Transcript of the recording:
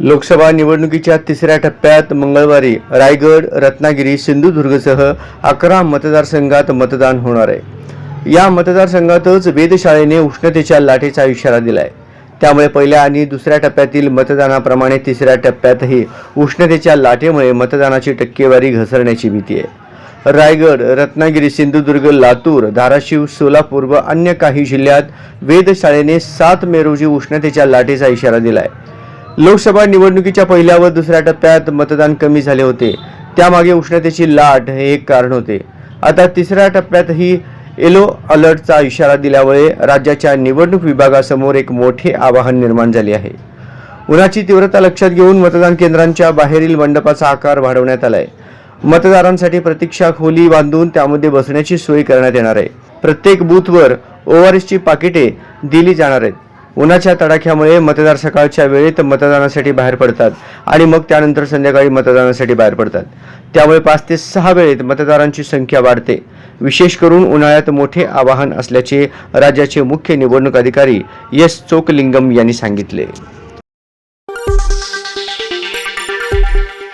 लोकसभा निवडणुकीच्या तिसऱ्या टप्प्यात मंगळवारी रायगड रत्नागिरी सिंधुदुर्गसह अकरा मतदारसंघात मतदान होणार आहे. या मतदारसंघातच वेधशाळेने उष्णतेच्या लाटेचा इशारा दिलाय. त्यामुळे पहिल्या आणि दुसऱ्या टप्प्यातील मतदानाप्रमाणे तिसऱ्या टप्प्यातही उष्णतेच्या लाटेमुळे मतदानाची टक्केवारी घसरण्याची भीती आहे. रायगड रत्नागिरी सिंधुदुर्ग लातूर धाराशिव सोलापूर व अन्य काही जिल्ह्यात वेधशाळेने सात मे रोजी उष्णतेच्या लाटेचा इशारा दिलाय. लोकसभा निवडणुकीच्या पहिल्या व दुसऱ्या टप्प्यात मतदान कमी झाले होते. त्यामागे उष्णतेची लाट हे एक कारण होते. आता तिसऱ्या टप्प्यातही येलो अलर्टचा इशारा दिल्यामुळे राज्याच्या निवडणूक विभागासमोर एक मोठे आवाहन निर्माण झाले आहे. उन्हाची तीव्रता लक्षात घेऊन मतदान केंद्रांच्या बाहेरील मंडपाचा आकार वाढवण्यात आलाय. मतदारांसाठी प्रतीक्षा खोली बांधून त्यामध्ये बसण्याची सोय करण्यात येणार आहे. प्रत्येक बूथवर ओआरएसची पाकिटे दिली जाणार आहेत. उन्हाच्या तडाख्यामुळे मतदार सकाळच्या वेळेत मतदानासाठी बाहेर पडतात आणि मग त्यानंतर संध्याकाळी मतदानासाठी बाहेर पडतात. त्यामुळे पाच ते सहा वेळेत मतदारांची संख्या वाढते. विशेष करून उन्हाळ्यात मोठे आवाहन असल्याचे राज्याचे मुख्य निवडणूक अधिकारी एस चोकलिंगम यांनी सांगितले.